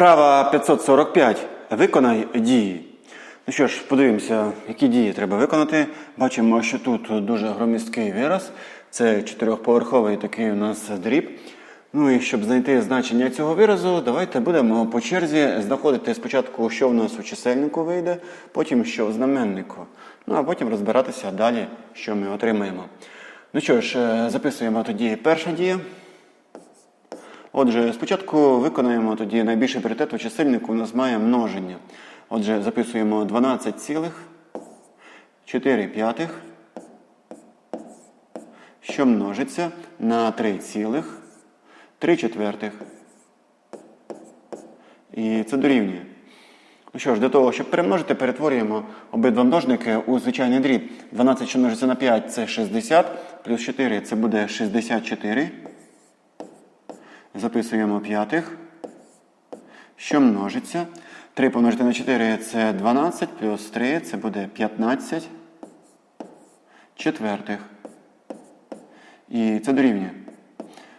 Вправа 545. Виконай дії. Ну що ж, подивимося, які дії треба виконати. Бачимо, що тут дуже громісткий вираз. Це чотирьохповерховий такий у нас дріб. Ну і щоб знайти значення цього виразу, давайте будемо по черзі знаходити спочатку, що в нас у чисельнику вийде, потім що в знаменнику. Ну а потім розбиратися далі, що ми отримаємо. Ну що ж, е, записуємо тоді перша дія. Отже, спочатку виконаємо тоді найбільший пріоритет у чисельнику у нас має множення. Отже, записуємо 12 цілих 4 п'ятих, що множиться на 3 цілих 3 четвертих. І це дорівнює. Ну що ж, для того, щоб перемножити, перетворюємо обидва множники у звичайний дріб. 12, що множиться на 5, це 60, плюс 4 це буде 64. Записуємо п'ятих. Що множиться? 3 помножити на 4 це 12, плюс 3 це буде 15 четвертих. І це дорівнює.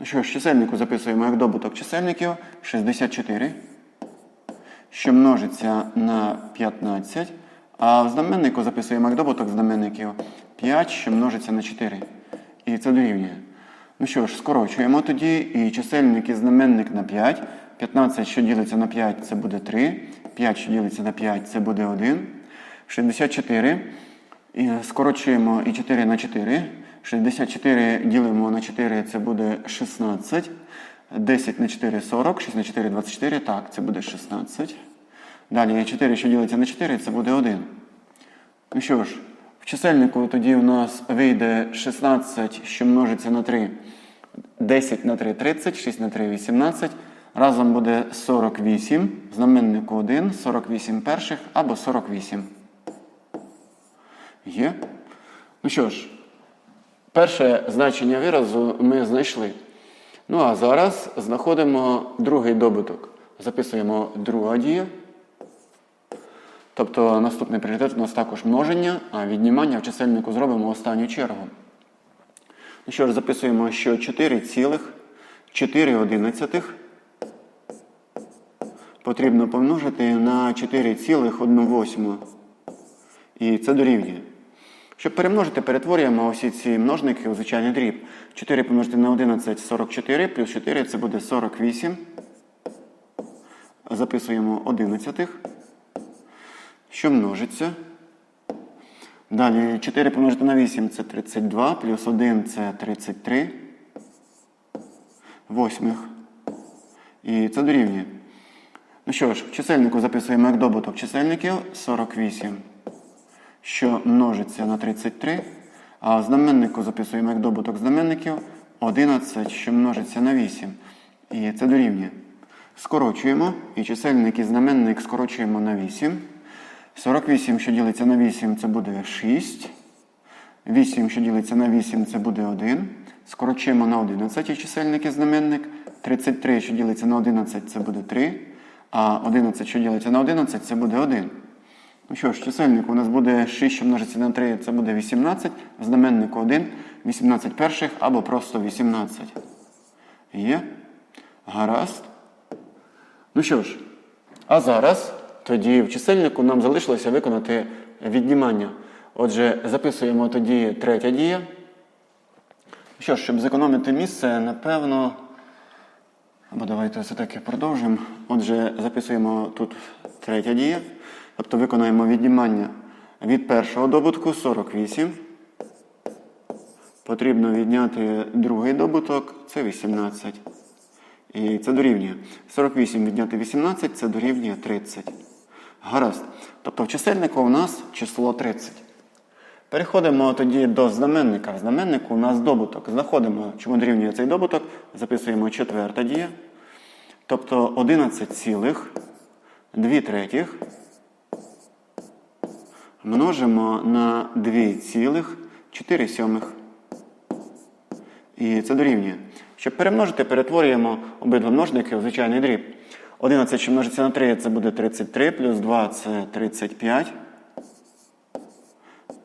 Ну що ж, чисельнику записуємо як добуток чисельників 64, що множиться на 15. А в знаменнику записуємо як добуток знаменників 5, що множиться на 4. І це дорівнює. Ну що ж, скорочуємо тоді і чисельник і знаменник на 5. 15, що ділиться на 5, це буде 3. 5, що ділиться на 5, це буде 1. 64. І скорочуємо і 4 на 4. 64 ділимо на 4, це буде 16. 10 на 4 40, 6 на 4 24. Так, це буде 16. Далі 4, що ділиться на 4, це буде 1. Ну що ж, в чисельнику тоді у нас вийде 16, що множиться на 3. 10 на 3 30, 6 на 3 18. Разом буде 48. Знаменнику 1, 48 перших або 48. Є. Ну що ж, перше значення виразу ми знайшли. Ну а зараз знаходимо другий добуток. Записуємо друга дія. Тобто наступний пріоритет у нас також множення, а віднімання в чисельнику зробимо останню чергу. Ну що ж, записуємо, що 4 цілих 4 одинадцятих потрібно помножити на 4 цілих 1 восьму. І це дорівнює. Щоб перемножити, перетворюємо усі ці множники у звичайний дріб. 4 помножити на 11 44, плюс 4 це буде 48. Записуємо одинадцятих що множиться. Далі 4 помножити на 8 це 32, плюс 1 це 33. Восьмих. І це дорівнює. Ну що ж, в чисельнику записуємо як добуток чисельників 48, що множиться на 33. А в знаменнику записуємо як добуток знаменників 11, що множиться на 8. І це дорівнює. Скорочуємо. І чисельник і знаменник скорочуємо на 8. 48, що ділиться на 8, це буде 6. 8, що ділиться на 8, це буде 1. Скорочуємо на 11 чисельник і знаменник. 33, що ділиться на 11, це буде 3. А 11, що ділиться на 11, це буде 1. Ну що ж, чисельник у нас буде 6, що множиться на 3, це буде 18. В знаменнику 1, 18 перших або просто 18. Є? Гаразд. Ну що ж, а зараз тоді в чисельнику нам залишилося виконати віднімання. Отже, записуємо тоді третя дія. Що щоб зекономити місце, напевно. Або давайте все-таки продовжимо. Отже, записуємо тут третя дія. Тобто виконаємо віднімання від першого добутку 48. Потрібно відняти другий добуток це 18. І це дорівнює. 48 відняти 18 це дорівнює 30. Гаразд. Тобто в чисельнику у нас число 30. Переходимо тоді до знаменника. В знаменнику у нас добуток. Знаходимо, чому дорівнює цей добуток. Записуємо четверта дія. Тобто 11 цілих 2 третіх множимо на 2 цілих 4 сьомих. І це дорівнює. Щоб перемножити, перетворюємо обидва множники у звичайний дріб. 11, що множиться на 3, це буде 33, плюс 2 це 35.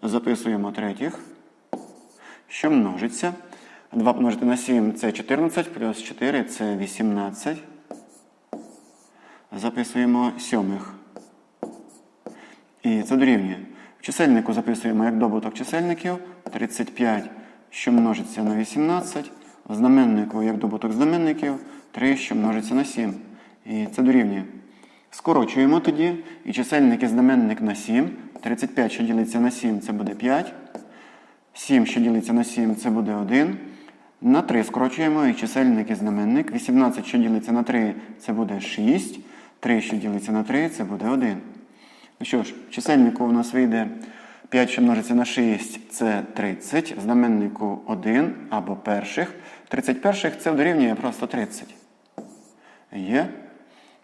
Записуємо третіх. Що множиться? 2 помножити на 7 це 14, плюс 4 це 18. записуємо сьомих. І це дорівнює. В чисельнику записуємо як добуток чисельників 35, що множиться на 18. В знаменнику як добуток знаменників 3, що множиться на 7. І це дорівнює. Скорочуємо тоді і чисельник і знаменник на 7. 35, що ділиться на 7, це буде 5. 7, що ділиться на 7, це буде 1. На 3 скорочуємо і чисельник і знаменник. 18, що ділиться на 3, це буде 6. 3, що ділиться на 3, це буде 1. Ну що ж, чисельнику у нас вийде 5, що множиться на 6, це 30. Знаменнику 1 або перших. 30 перших це дорівнює просто 30. Є.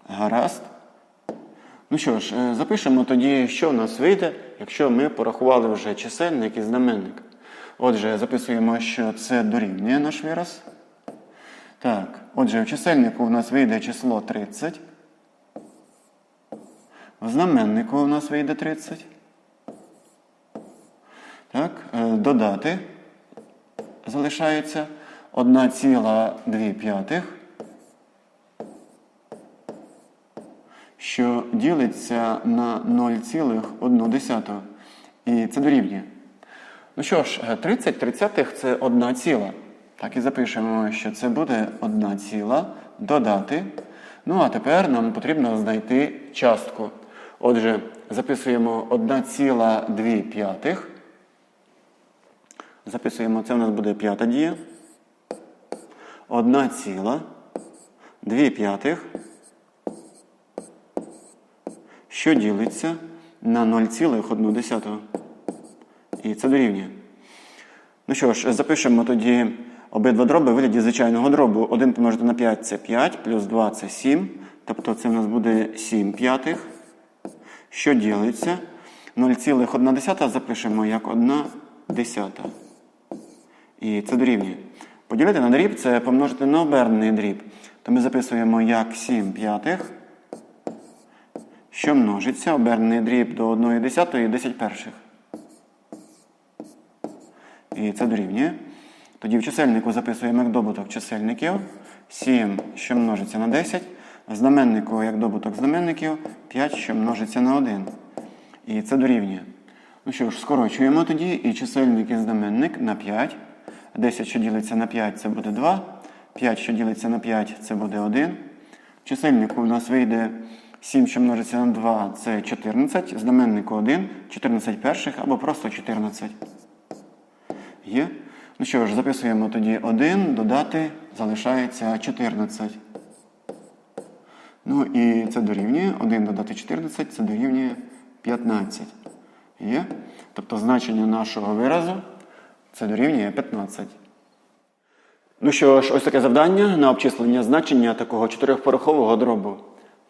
Гаразд. Ну що ж, е, запишемо тоді, що в нас вийде, якщо ми порахували вже чисельник і знаменник. Отже, записуємо, що це дорівнює наш вираз. Так, отже, в чисельнику у нас вийде число 30. В знаменнику у нас вийде 30. Так, е, додати залишається 1,2 що ділиться на 0,1. І це дорівнює. Ну що ж, е, 30 тридцятих це 1 ціла. Так і запишемо, що це буде 1 ціла, додати. Ну, а тепер нам потрібно знайти частку. Отже, записуємо 1,2 п'ятих. Записуємо, це у нас буде п'ята дія. 1 ціла, 2 п'ятих що ділиться на 0,1. І це дорівнює. Ну що ж, запишемо тоді обидва дроби в вигляді звичайного дробу. 1 помножити на 5 це 5, плюс 2 це 7. Тобто це в нас буде 7 п'ятих. Що ділиться? 0,1 запишемо як 1 десята. І це дорівнює. Поділити на дріб це помножити на обернений дріб. То ми записуємо як 7 п'ятих що множиться обернений дріб до 1 десятої і 10 перших. І це дорівнює. Тоді в чисельнику записуємо як добуток чисельників 7, що множиться на 10. В знаменнику як добуток знаменників 5, що множиться на 1. І це дорівнює. Ну що ж, скорочуємо тоді і чисельник і знаменник на 5. 10, що ділиться на 5, це буде 2. 5, що ділиться на 5, це буде 1. В чисельнику у нас вийде 7, що множиться на 2, це 14. Знаменнику 1, 14 перших або просто 14. Є? Ну що ж, записуємо тоді 1, додати, залишається 14. Ну і це дорівнює. 1 додати 14, це дорівнює 15. Є? Тобто значення нашого виразу це дорівнює 15. Ну що ж, ось таке завдання на обчислення значення такого чотирьохпорохового дробу.